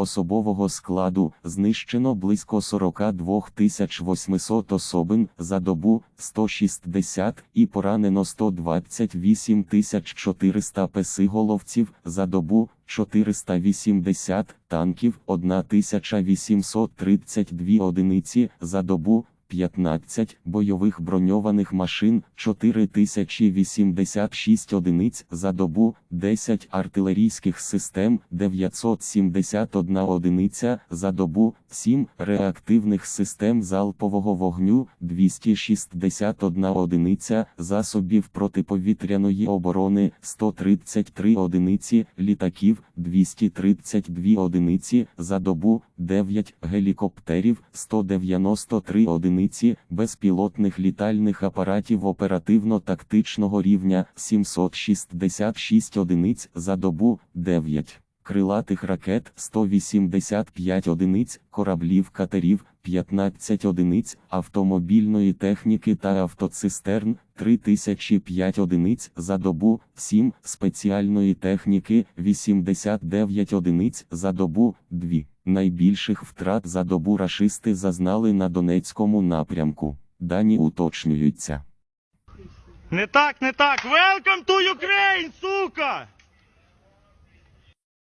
Особового складу знищено близько 42 800 особин за добу 160 і поранено 128 400 песиголовців за добу 480 танків 1832 одиниці за добу 15 бойових броньованих машин 4086 одиниць за добу, 10 артилерійських систем 971 одиниця за добу, 7 реактивних систем залпового вогню 261 одиниця засобів протиповітряної оборони 133 одиниці літаків 232 одиниці за добу, 9 гелікоптерів 193 одиниці безпілотних літальних апаратів оперативно-тактичного рівня 766 одиниць за добу, 9 крилатих ракет 185 одиниць, кораблів катерів 15 одиниць, автомобільної техніки та автоцистерн 3005 одиниць за добу, 7 спеціальної техніки 89 одиниць за добу, 2. Найбільших втрат за добу рашисти зазнали на Донецькому напрямку. Дані уточнюються. Не так, не так. Welcome to Ukraine, сука!